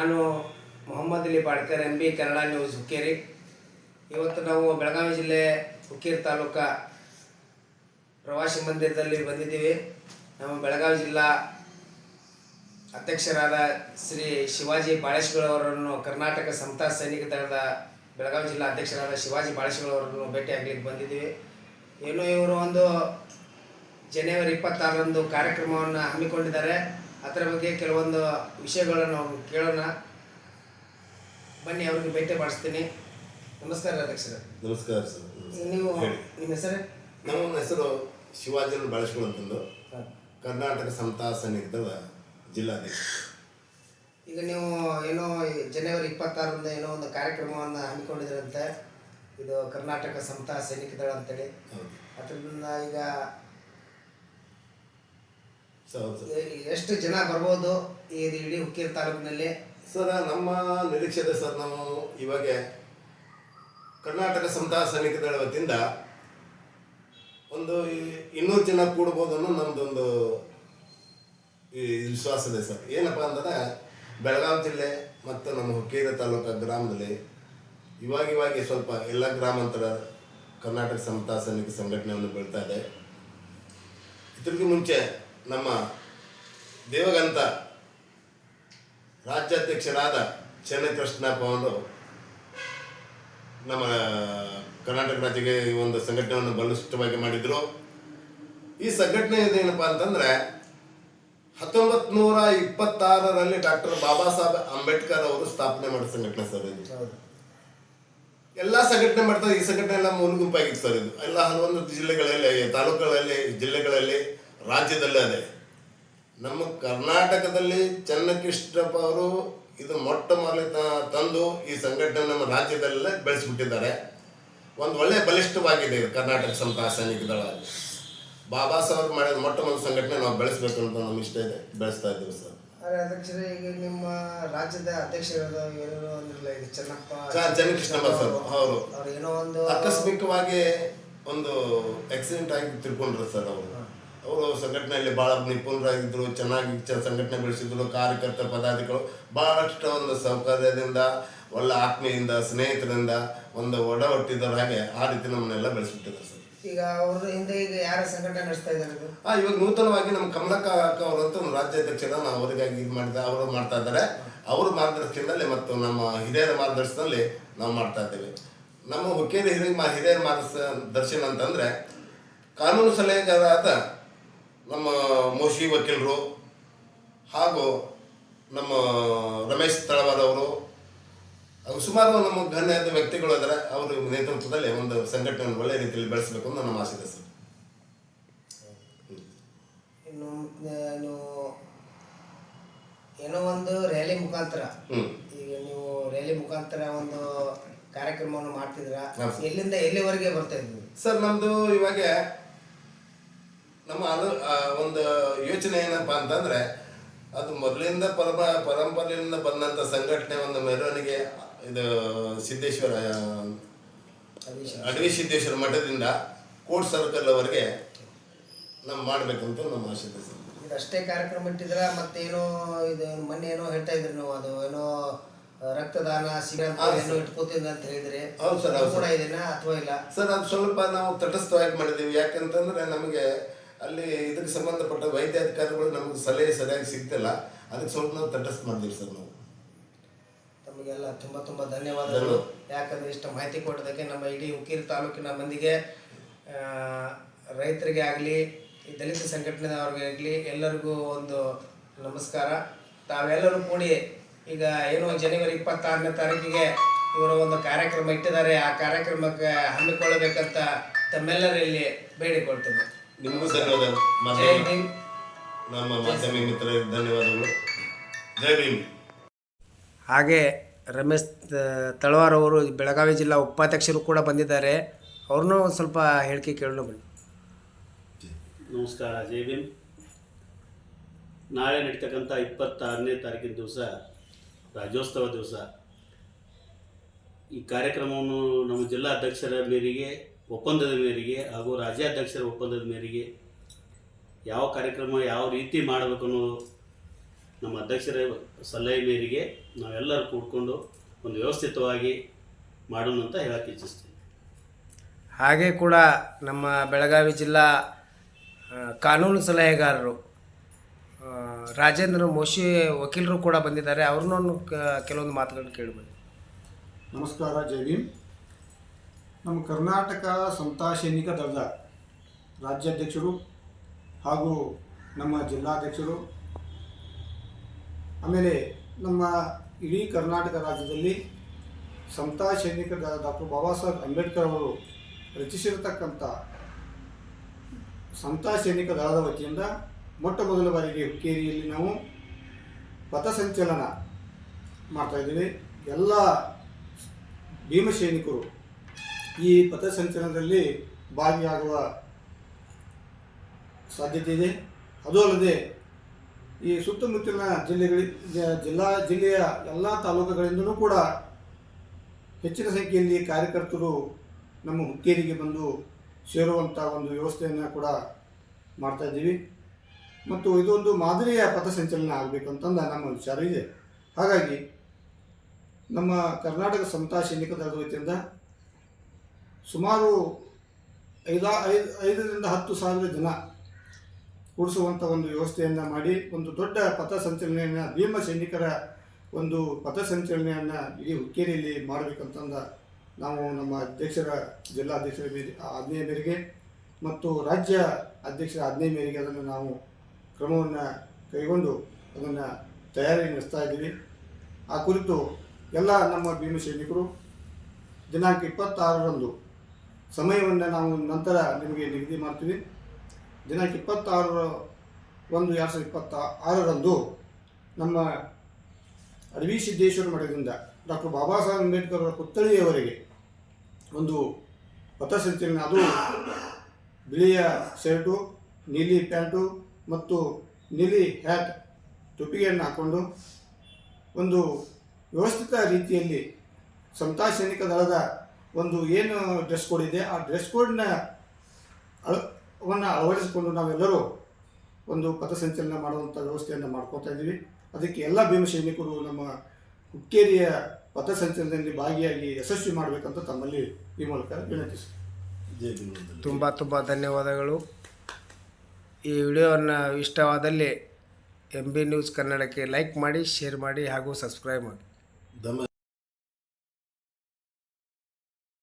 ನಾನು Mohammad Ali Badkar, M B Kannada news Hukkeri. ಇವತ್ತು ನಾವು ಬೆಳಗಾವಿ ಜಿಲ್ಲೆ ಹುಕ್ಕೇರಿ ತಾಲೂಕ ಪ್ರವಾಸಿ ಮಂದಿರದಲ್ಲಿ ಬಂದಿದ್ದೀವಿ. ನಮ್ಮ ಬೆಳಗಾವಿ ಜಿಲ್ಲಾ ಅಧ್ಯಕ್ಷರಾದ ಶ್ರೀ ಶಿವಾಜಿ ಬಾಳೇಶ್ವರವರನ್ನು ಕರ್ನಾಟಕ ಸಮತಾ ಸೈನಿಕ ದಳದ ಬೆಳಗಾವಿ ಜಿಲ್ಲಾ ಅಧ್ಯಕ್ಷರಾದ ಶಿವಾಜಿ ಬಾಳೇಶ್ವರವರನ್ನು ಭೇಟಿಯಾಗಲಿಕ್ಕೆ ಬಂದಿದ್ದೀವಿ. ಏನು ಇವರು ಒಂದು ಜನವರಿ ಇಪ್ಪತ್ತಾರರಂದು ಕಾರ್ಯಕ್ರಮವನ್ನು ಹಮ್ಮಿಕೊಂಡಿದ್ದಾರೆ. ಅದರ ಬಗ್ಗೆ ಕೆಲವೊಂದು ವಿಷಯಗಳನ್ನು ಕೇಳೋಣ. ಬನ್ನಿ ಅವ್ರಿಗೆ ಭೇಟಿ ಮಾಡಿಸ್ತೀನಿ. ನಮಸ್ಕಾರ ಅಧ್ಯಕ್ಷರೇ ನಮಸ್ಕಾರ ಸರ್. ನೀವು. ನಿಮ್ಮ ಹೆಸರು? ನಮ್ಮ ಹೆಸರು ಶಿವಾಜಿಯನ್ನು ಬಳಸ್ಕೊಳ್ಳುವಂತಂದು ಕರ್ನಾಟಕ ಸಮತಾ ಸೈನಿಕದ ಜಿಲ್ಲಾಧ್ಯಕ್ಷ ಈಗ ನೀವು ಏನೋ ಜನವರಿ ಇಪ್ಪತ್ತಾರರಿಂದ ಏನೋ ಒಂದು ಕಾರ್ಯಕ್ರಮವನ್ನು ಹಮ್ಮಿಕೊಂಡಿದ್ರಂತೆ ಇದು ಕರ್ನಾಟಕ ಸಮತಾ ಸೈನಿಕ ದಳ ಅಂತೇಳಿ. ಅದರಿಂದ ಈಗ ಎಷ್ಟು ಜನ ಬರ್ಬೋದು ಈ ಇಡೀ ಹುಕ್ಕೇರಿ ತಾಲೂಕಿನಲ್ಲಿ? ಸರ್ ನಮ್ಮ ನಿರೀಕ್ಷೆ ಇದೆ ಸರ್ ನಾವು ಇವಾಗ ಕರ್ನಾಟಕ ಸಮತಾ ಸೈನಿಕ ದಳ ವತಿಯಿಂದ ಒಂದು ಇನ್ನೂರು ಜನ ಕೂಡ್ಬೋದು ಅನ್ನೋ ನಮ್ದೊಂದು ವಿಶ್ವಾಸ ಇದೆ ಸರ್. ಏನಪ್ಪ ಅಂದ್ರೆ ಬೆಳಗಾವಿ ಜಿಲ್ಲೆ ಮತ್ತು ನಮ್ಮ ಹುಕ್ಕೇರಿ ತಾಲೂಕು ಗ್ರಾಮದಲ್ಲಿ ಇವಾಗ ಇವಾಗ ಸ್ವಲ್ಪ ಎಲ್ಲ ಗ್ರಾಮಾಂತರ ಕರ್ನಾಟಕ ಸಮತಾ ಸೈನಿಕ ಸಂಘಟನೆಯನ್ನು ಬೆಳ್ತಾ ಇದೆ. ಇದಕ್ಕೆ ಮುಂಚೆ ನಮ್ಮ ದೇವಗಂತ ರಾಜ್ಯಾಧ್ಯಕ್ಷರಾದ ಚೆನ್ನಕೃಷ್ಣಪ್ಪ ಅವರು ನಮ್ಮ ಕರ್ನಾಟಕ ರಾಜ್ಯಕ್ಕೆ ಈ ಒಂದು ಸಂಘಟನೆಯನ್ನು ಬಲಿಷ್ಠವಾಗಿ ಮಾಡಿದ್ರು. ಈ ಸಂಘಟನೆ ಏನಪ್ಪಾ ಅಂತಂದ್ರೆ ಹತ್ತೊಂಬತ್ತು ನೂರ ಇಪ್ಪತ್ತಾರರಲ್ಲಿ ಡಾಕ್ಟರ್ ಬಾಬಾ ಸಾಹೇಬ್ ಅಂಬೇಡ್ಕರ್ ಅವರು ಸ್ಥಾಪನೆ ಮಾಡಿದ ಸಂಘಟನೆ ಸರ್ ಇದು. ಎಲ್ಲ ಸಂಘಟನೆ ಮಾಡ್ತಾರೆ ಈ ಸಂಘಟನೆ ಎಲ್ಲ ಮೂಲ ಗುಂಪಾಗಿತ್ತು ಸರ್ ಇದು. ಎಲ್ಲ ಹಲವೊಂದು ಜಿಲ್ಲೆಗಳಲ್ಲಿ ತಾಲೂಕುಗಳಲ್ಲಿ ಜಿಲ್ಲೆಗಳಲ್ಲಿ ರಾಜ್ಯದಲ್ಲೇ ಅದೇ. ನಮ್ಮ ಕರ್ನಾಟಕದಲ್ಲಿ ಚನ್ನಕೃಷ್ಣಪ್ಪ ಅವರು ಇದು ಮೊಟ್ಟ ಮೊದಲ ತಂದು ಈ ಸಂಘಟನೆ ನಮ್ಮ ರಾಜ್ಯದಲ್ಲೇ ಬೆಳೆಸಿಬಿಟ್ಟಿದ್ದಾರೆ. ಒಂದು ಒಳ್ಳೆ ಬಲಿಷ್ಠವಾಗಿದೆ ಇದು ಕರ್ನಾಟಕ ಸಮತಾ ಸೈನಿಕ ದಳ. ಬಾಬಾ ಸಾಹೇಬ್ ಮಾಡಿದ ಮೊಟ್ಟ ಮೊದಲ ಸಂಘಟನೆ ನಾವು ಬೆಳೆಸಬೇಕು ಅಂತ ನಮ್ಮ ಇಷ್ಟ ಇದೆ. ಬೆಳೆಸ್ತಾ ಇದ್ದೀವಿ ಸರ್. ಅಕಸ್ಮಿಕವಾಗಿ ಅಧ್ಯಕ್ಷರೇ ಈಗ ನಿಮ್ಮ ರಾಜ್ಯದ ಅಧ್ಯಕ್ಷರಾದ ಏನೋ ಅಂದ್ರಲ್ಲ ಇದು ಚೆನ್ನಪ್ಪ ಚ- ಚೆನ್ನಕೃಷ್ಣಪ್ಪ ಸರ್ ಅವರು. ಏನೋ ಒಂದು ಆಕಸ್ಮಿಕವಾಗಿ ಒಂದು ಆಕ್ಸಿಡೆಂಟ್ ಆಗಿ ತಿಳ್ಕೊಂಡ್ರು ಸರ್ ಅವರು. ಅವರು ಸಂಘಟನೆಯಲ್ಲಿ ಬಹಳ ನಿಪುಣರಾಗಿದ್ದರು ಚೆನ್ನಾಗಿ ಸಂಘಟನೆ ಬೆಳೆಸಿದ್ರು ಕಾರ್ಯಕರ್ತರ ಪದಾಧಿಕಾರಿಗಳು ಭಾಳಷ್ಟು ಒಂದು ಸೌಕರ್ಯದಿಂದ ಒಳ್ಳೆ ಆತ್ಮೀಯಿಂದ ಸ್ನೇಹಿತರಿಂದ ಒಂದು ಒಡ ಹುಟ್ಟಿದವ್ರ ಹಾಗೆ ಆ ರೀತಿ ನಮ್ಮನ್ನೆಲ್ಲ ಬೆಳೆಸ್ಬಿಟ್ಟಿದ್ದಾರೆ ಸರ್. ಈಗ ಅವ್ರ ಹಿಂದೆ ಈಗ ಯಾರ ಸಂಘಟನೆ ನಡೆಸ್ತಾ ಇದ್ದಾರೆ? ಹಾಂ ಆ ಇವಾಗ ನೂತನವಾಗಿ ನಮ್ಮ ಕಮಲಕ್ಕ ಅಕ್ಕ ಅವರು ಅಂತ ಒಂದು ರಾಜ್ಯಾಧ್ಯಕ್ಷರ ನಾವು ಅವರಿಗಾಗಿ ಇದು ಮಾಡಿದ ಅವರು ಮಾಡ್ತಾ ಇದ್ದಾರೆ. ಅವ್ರ ಮಾರ್ಗದರ್ಶನದಲ್ಲಿ ಮತ್ತು ನಮ್ಮ ಹಿರಿಯರ ಮಾರ್ಗದರ್ಶನದಲ್ಲಿ ನಾವು ಮಾಡ್ತಾ ಇದ್ದೇವೆ. ನಮ್ಮ ವಕೀಲ ಹಿರಿಯ ಹಿರಿಯರ ಮಾರ್ಗದರ್ಶನ ಅಂತಂದ್ರೆ ಕಾನೂನು ಸಲಹೆಗಾರಾದ ನಮ್ಮ ಮೋಶಿ ವಕೀಲರು ಹಾಗೂ ನಮ್ಮ ರಮೇಶ್ ತಳವಾದವರು ಅವರು ಸುಮಾರು ನಮ್ಮ ಗಣ್ಯಾದ ವ್ಯಕ್ತಿಗಳು ಅದರ ಅವರ ನೇತೃತ್ವದಲ್ಲಿ ಒಂದು ಸಂಘಟನೆ ಒಳ್ಳೆ ರೀತಿಯಲ್ಲಿ ಬೆಳೆಸಬೇಕು ಅಂತ ನಮ್ಮ ಆಸೆ ಇದೆ ಸರ್. ಇನ್ನು ಏನು ಒಂದು ರ್ಯಾಲಿ ಮುಖಾಂತರ ಈಗ ನೀವು ರ್ಯಾಲಿ ಮುಖಾಂತರ ಒಂದು ಕಾರ್ಯಕ್ರಮವನ್ನು ಮಾಡ್ತಿದ್ರ. ಎಲ್ಲಿಂದ ಎಲ್ಲಿವರೆಗೆ ಬರ್ತಾ ಇದ್ವಿ ಸರ್ ನಮ್ದು ಇವಾಗ ನಮ್ಮ ಅನು ಒಂದು ಯೋಚನೆ ಏನಪ್ಪ ಅಂತಂದ್ರೆ ಅದು ಮೊದಲಿಂದ ಪರಮ ಪರಂಪರೆಯಿಂದ ಬಂದಂತ ಸಂಘಟನೆ ಒಂದು ಮೆರವಣಿಗೆ ಇದು ಸಿದ್ದೇಶ್ವರ ಅಡವಿ ಸಿದ್ದೇಶ್ವರ ಮಠದಿಂದ ಕೋಟ್ ಸರ್ಕಲ್ ಅವರಿಗೆ ನಾವು ಮಾಡ್ಬೇಕಂತ ನಮ್ಮ ಆಶೆ ಇದು. ಅಷ್ಟೇ ಕಾರ್ಯಕ್ರಮ ಇಟ್ಟಿದ್ರ ಮತ್ತೇನೋ ಇದು ಮೊನ್ನೆ ಏನೋ ಹೇಳ್ತಾ ಇದ್ರಿ ನೀವು ಅದು ಏನೋ ರಕ್ತದಾನ ಏನೋ ಇಟ್ಕೋತೀನಿ ಅಂತ ಹೇಳಿದ್ರೆ. ಹೌದು ಸರ್, ಕೂಡ ಇದನ್ನ ಅಥವಾ ಇಲ್ಲ? ಸರ್ ಅದು ಸ್ವಲ್ಪ ನಾವು ತಟಸ್ಥವಾಗಿ ಮಾಡಿದ್ದೀವಿ. ಯಾಕಂತಂದ್ರೆ ನಮಗೆ ಅಲ್ಲಿ ಇದಕ್ಕೆ ಸಂಬಂಧಪಟ್ಟ ವೈದ್ಯಾಧಿಕಾರಿಗಳು ನಮಗೆ ಸಲಹೆ ಸರಿಯಾಗಿ ಸಿಗ್ತಿಲ್ಲ. ಅದಕ್ಕೆ ಸ್ವಲ್ಪ ನಾವು ತಟಸ್ಥ ಮಾಡಿದ್ದೀವಿ ಸರ್ ನಾವು. ತಮಗೆಲ್ಲ ತುಂಬ ತುಂಬ ಧನ್ಯವಾದಗಳು. ಯಾಕಂದ್ರೆ ಇಷ್ಟು ಮಾಹಿತಿ ಕೊಟ್ಟದಕ್ಕೆ ನಮ್ಮ ಇಡೀ ಹುಕ್ಕೇರಿ ತಾಲೂಕಿನ ಮಂದಿಗೆ ರೈತರಿಗೆ ಆಗಲಿ ಈ ದಲಿತ ಸಂಘಟನೆದವ್ರಿಗೆ ಆಗಲಿ ಎಲ್ಲರಿಗೂ ಒಂದು ನಮಸ್ಕಾರ. ತಾವೆಲ್ಲರೂ ಕೂಡಿ ಈಗ ಏನು ಜನವರಿ ಇಪ್ಪತ್ತಾರನೇ ತಾರೀಕಿಗೆ ಇವರು ಒಂದು ಕಾರ್ಯಕ್ರಮ ಇಟ್ಟಿದ್ದಾರೆ. ಆ ಕಾರ್ಯಕ್ರಮಕ್ಕೆ ಹಮ್ಮಿಕೊಳ್ಳಬೇಕಂತ ತಮ್ಮೆಲ್ಲರಲ್ಲಿ ಬೇಡಿಕೊಳ್ತೇನೆ. ನಿಮಗೂ ಮಾಧ್ಯಮ ನಮ್ಮ ಮಾಧ್ಯಮ ಮಿತ್ರರಿಗೆ ಧನ್ಯವಾದಗಳು. ಜೈ ಭೀಮ್. ಹಾಗೆ ರಮೇಶ್ ತ- ತಳವಾರ್ ಅವರು ಬೆಳಗಾವಿ ಜಿಲ್ಲಾ ಉಪಾಧ್ಯಕ್ಷರು ಕೂಡ ಬಂದಿದ್ದಾರೆ. ಅವ್ರನ್ನೂ ಒಂದು ಸ್ವಲ್ಪ ಹೇಳಿಕೆ ಕೇಳೋಣ ಬನ್ನಿ. ನಮಸ್ಕಾರ ಜೈ ಭೀಮ್. ನಾಳೆ ನಡೀತಕ್ಕಂಥ ಇಪ್ಪತ್ತಾರನೇ ತಾರೀಕಿನ ದಿವಸ ರಾಜ್ಯೋತ್ಸವ ದಿವಸ. ಈ ಕಾರ್ಯಕ್ರಮವನ್ನು ನಮ್ಮ ಜಿಲ್ಲಾ ಅಧ್ಯಕ್ಷರ ಮೇರೆಗೆ ಒಪ್ಪಂದದ ಮೇರೆಗೆ ಹಾಗೂ ರಾಜ್ಯಾಧ್ಯಕ್ಷರ ಒಪ್ಪಂದದ ಮೇರೆಗೆ ಯಾವ ಕಾರ್ಯಕ್ರಮ ಯಾವ ರೀತಿ ಮಾಡಬೇಕು ಅನ್ನೋ ನಮ್ಮ ಅಧ್ಯಕ್ಷರ ಸಲಹೆ ಮೇರೆಗೆ ನಾವೆಲ್ಲರೂ ಕೂಡ್ಕೊಂಡು ಒಂದು ವ್ಯವಸ್ಥಿತವಾಗಿ ಮಾಡೋಣ ಅಂತ ಹೇಳಕ್ಕೆ ಇಚ್ಛಿಸ್ತೀನಿ. ಹಾಗೆ ಕೂಡ ನಮ್ಮ ಬೆಳಗಾವಿ ಜಿಲ್ಲಾ ಕಾನೂನು ಸಲಹೆಗಾರರು ರಾಜೇಂದ್ರ ಮೋಶಿ ವಕೀಲರು ಕೂಡ ಬಂದಿದ್ದಾರೆ. ಅವ್ರನ್ನೂ ಕೆಲವೊಂದು ಮಾತುಗಳನ್ನು ಕೇಳಬಹುದು ನಮಸ್ಕಾರ ಜೈ ಭೀಮ್. ನಮ್ಮ ಕರ್ನಾಟಕ ಸಂತಾ ಸೈನಿಕ ದಳದ ರಾಜ್ಯಾಧ್ಯಕ್ಷರು ಹಾಗೂ ನಮ್ಮ ಜಿಲ್ಲಾಧ್ಯಕ್ಷರು, ಆಮೇಲೆ ನಮ್ಮ ಇಡೀ ಕರ್ನಾಟಕ ರಾಜ್ಯದಲ್ಲಿ ಸಂತಾ ಸೈನಿಕ ದಳ ಡಾಕ್ಟರ್ ಬಾಬಾ ಸಾಹೇಬ್ ಅಂಬೇಡ್ಕರ್ ಅವರು ರಚಿಸಿರತಕ್ಕಂಥ ಸಂತಾ ಸೈನಿಕ ದಳದ ವತಿಯಿಂದ ಮೊಟ್ಟ ಮೊದಲ ಬಾರಿಗೆ ಹುಕ್ಕೇರಿಯಲ್ಲಿ ನಾವು ಪಥಸಂಚಲನ ಮಾಡ್ತಾಯಿದ್ದೀವಿ ಎಲ್ಲ ಭೀಮಸೈನಿಕರು ಈ ಪಥಸಂಚಲನದಲ್ಲಿ ಭಾಗಿಯಾಗುವ ಸಾಧ್ಯತೆ ಇದೆ. ಅದು ಅಲ್ಲದೆ ಈ ಸುತ್ತಮುತ್ತಲಿನ ಜಿಲ್ಲೆಗಳಿಗೆ ಜಿಲ್ಲಾ, ಜಿಲ್ಲೆಯ ಎಲ್ಲ ತಾಲೂಕುಗಳಿಂದಲೂ ಕೂಡ ಹೆಚ್ಚಿನ ಸಂಖ್ಯೆಯಲ್ಲಿ ಕಾರ್ಯಕರ್ತರು ನಮ್ಮ ಹುಕ್ಕೇರಿಗೆ ಬಂದು ಸೇರುವಂಥ ಒಂದು ವ್ಯವಸ್ಥೆಯನ್ನು ಕೂಡ ಮಾಡ್ತಾಯಿದ್ದೀವಿ ಮತ್ತು ಇದೊಂದು ಮಾದರಿಯ ಪಥಸಂಚಲನ ಆಗಬೇಕಂತಂದ ನಮ್ಮ ವಿಚಾರ ಇದೆ. ಹಾಗಾಗಿ ನಮ್ಮ ಕರ್ನಾಟಕ ಸಮತಾ ಸೈನಿಕ ದಳದ ಸುಮಾರು ಐದ ಐದು ಐದರಿಂದ ಹತ್ತು ಸಾವಿರ ಜನ ಕೂಡಿಸುವಂಥ ಒಂದು ವ್ಯವಸ್ಥೆಯನ್ನು ಮಾಡಿ, ಒಂದು ದೊಡ್ಡ ಪಥಸಂಚಲನೆಯನ್ನು ಭೀಮ ಸೈನಿಕರ ಒಂದು ಪಥಸಂಚಲನೆಯನ್ನು ಇಡೀ ಹುಕ್ಕೇರಿಯಲ್ಲಿ ಮಾಡಬೇಕಂತಂದ ನಾವು ನಮ್ಮ ಅಧ್ಯಕ್ಷರ, ಜಿಲ್ಲಾಧ್ಯಕ್ಷರ ಮೇಲೆ ಆಜ್ಞೆಯ ಮೇರೆಗೆ ಮತ್ತು ರಾಜ್ಯ ಅಧ್ಯಕ್ಷರ ಆಜ್ಞೆ ಮೇರೆಗೆ ಅದನ್ನು ನಾವು ಕ್ರಮವನ್ನು ಕೈಗೊಂಡು ಅದನ್ನು ತಯಾರಿ ನಡೆಸ್ತಾ ಇದ್ದೀವಿ. ಆ ಕುರಿತು ಎಲ್ಲ ನಮ್ಮ ಭೀಮ ಸೈನಿಕರು ದಿನಾಂಕ ಇಪ್ಪತ್ತಾರರಂದು ಸಮಯವನ್ನು ನಾವು ನಂತರ ನಿಮಗೆ ನಿಗದಿ ಮಾಡ್ತೀವಿ. ದಿನಾಂಕ ಇಪ್ಪತ್ತಾರರ ಒಂದು ಎರಡು ಸಾವಿರದ ಇಪ್ಪತ್ತ ಆರರಂದು ನಮ್ಮ ಅಡವಿ ಸಿದ್ದೇಶ್ವರ ಮಠದಿಂದ ಡಾಕ್ಟರ್ ಬಾಬಾ ಸಾಹೇಬ್ ಅಂಬೇಡ್ಕರ್ ಅವರ ಪುತ್ಥಳಿಯವರೆಗೆ ಒಂದು ಪಥಸಂಚಲನ ಅದು ಬಿಳಿಯ ಶರ್ಟು, ನೀಲಿ ಪ್ಯಾಂಟು ಮತ್ತು ನೀಲಿ ಹ್ಯಾಟ್ ಟೊಪ್ಪಿಗೆಯನ್ನು ಹಾಕ್ಕೊಂಡು ಒಂದು ವ್ಯವಸ್ಥಿತ ರೀತಿಯಲ್ಲಿ ಸಂತಾ ಸೈನಿಕ ದಳದ ಒಂದು ಏನು ಡ್ರೆಸ್ ಕೋಡ್ ಇದೆ ಆ ಡ್ರೆಸ್ ಕೋಡ್ನ ಅಳವನ್ನು ಅಳವಡಿಸಿಕೊಂಡು ನಾವೆಲ್ಲರೂ ಒಂದು ಪಥಸಂಚಲನ ಮಾಡುವಂಥ ವ್ಯವಸ್ಥೆಯನ್ನು ಮಾಡ್ಕೋತಾ ಇದ್ದೀವಿ. ಅದಕ್ಕೆ ಎಲ್ಲ ಭೀಮ ಸೈನಿಕರು ನಮ್ಮ ಹುಕ್ಕೇರಿಯ ಪಥಸಂಚಲನದಲ್ಲಿ ಭಾಗಿಯಾಗಿ ಯಶಸ್ವಿ ಮಾಡಬೇಕಂತ ತಮ್ಮಲ್ಲಿ ಈ ಮೂಲಕ ವಿನಂತಿಸಿ ತುಂಬ ತುಂಬ ಧನ್ಯವಾದಗಳು. ಈ ವಿಡಿಯೋವನ್ನು ಇಷ್ಟವಾದಲ್ಲಿ ಎಂ ಬಿ ನ್ಯೂಸ್ ಕನ್ನಡಕ್ಕೆ ಲೈಕ್ ಮಾಡಿ ಶೇರ್ ಮಾಡಿ ಹಾಗೂ ಸಬ್ಸ್ಕ್ರೈಬ್ ಮಾಡಿ.